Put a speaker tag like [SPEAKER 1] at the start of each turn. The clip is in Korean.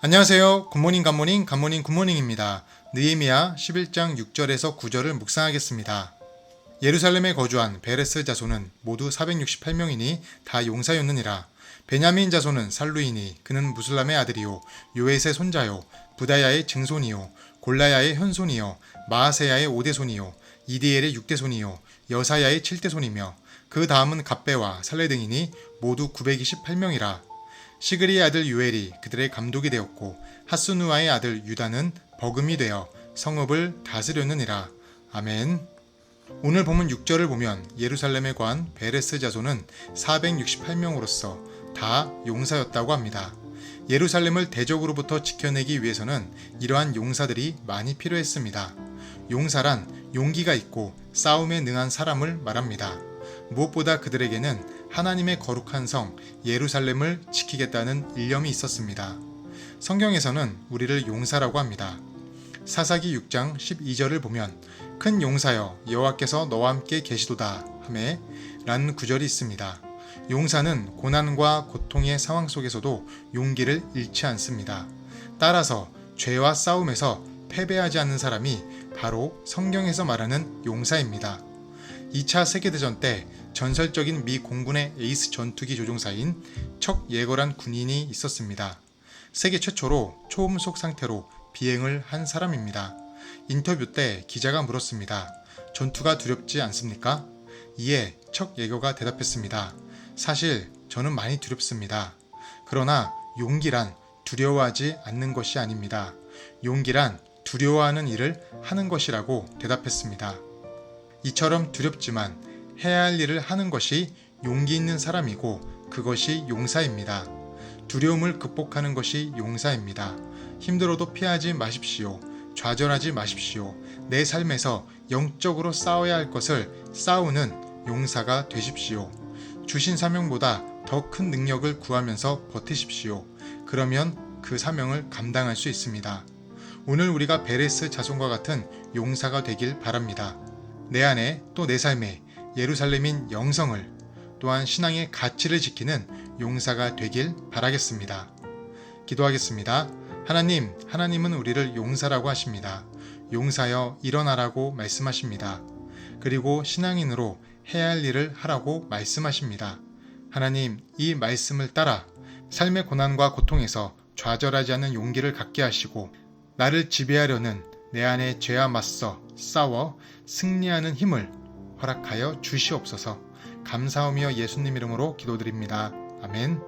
[SPEAKER 1] 안녕하세요. 굿모닝 굿모닝 굿모닝 굿모닝입니다. 느헤미야 11장 6절에서 9절을 묵상하겠습니다. 예루살렘에 거주한 베레스 자손은 모두 468명이니 다 용사였느니라. 베냐민 자손은 살루이니 그는 무슬람의 아들이요 요엣의 손자요 부다야의 증손이요 골라야의 현손이요 마아세야의 오대손이요 이디엘의 육대손이요 여사야의 칠대손이며 그 다음은 갑배와 살레 등이니 모두 928명이라. 시그리의 아들 유엘이 그들의 감독이 되었고 하스누아의 아들 유다는 버금이 되어 성읍을 다스렸느니라. 아멘. 오늘 본문 6절을 보면 예루살렘에 관 베레스 자손은 468명으로서 다 용사였다고 합니다. 예루살렘을 대적으로부터 지켜내기 위해서는 이러한 용사들이 많이 필요했습니다. 용사란 용기가 있고 싸움에 능한 사람을 말합니다. 무엇보다 그들에게는 하나님의 거룩한 성 예루살렘을 지키겠다는 일념이 있었습니다. 성경에서는 우리를 용사라고 합니다. 사사기 6장 12절을 보면 큰 용사여 여호와께서 너와 함께 계시도다 하매 라는 구절이 있습니다. 용사는 고난과 고통의 상황 속에서도 용기를 잃지 않습니다. 따라서 죄와 싸움에서 패배하지 않는 사람이 바로 성경에서 말하는 용사입니다. 2차 세계대전 때 전설적인 미 공군의 에이스 전투기 조종사인 척 예거란 군인이 있었습니다. 세계 최초로 초음속 상태로 비행을 한 사람입니다. 인터뷰 때 기자가 물었습니다. 전투가 두렵지 않습니까? 이에 척 예거가 대답했습니다. 사실 저는 많이 두렵습니다. 그러나 용기란 두려워하지 않는 것이 아닙니다. 용기란 두려워하는 일을 하는 것이라고 대답했습니다. 이처럼 두렵지만 해야 할 일을 하는 것이 용기 있는 사람이고 그것이 용사입니다. 두려움을 극복하는 것이 용사입니다. 힘들어도 피하지 마십시오. 좌절하지 마십시오. 내 삶에서 영적으로 싸워야 할 것을 싸우는 용사가 되십시오. 주신 사명보다 더 큰 능력을 구하면서 버티십시오. 그러면 그 사명을 감당할 수 있습니다. 오늘 우리가 베레스 자손과 같은 용사가 되길 바랍니다. 내 안에 또 내 삶에 예루살렘인 영성을 또한 신앙의 가치를 지키는 용사가 되길 바라겠습니다. 기도하겠습니다. 하나님, 하나님은 우리를 용사라고 하십니다. 용사여 일어나라고 말씀하십니다. 그리고 신앙인으로 해야 할 일을 하라고 말씀하십니다. 하나님, 이 말씀을 따라 삶의 고난과 고통에서 좌절하지 않는 용기를 갖게 하시고 나를 지배하려는 내 안에 죄와 맞서 싸워 승리하는 힘을 허락하여 주시옵소서 감사하며 예수님 이름으로 기도드립니다. 아멘.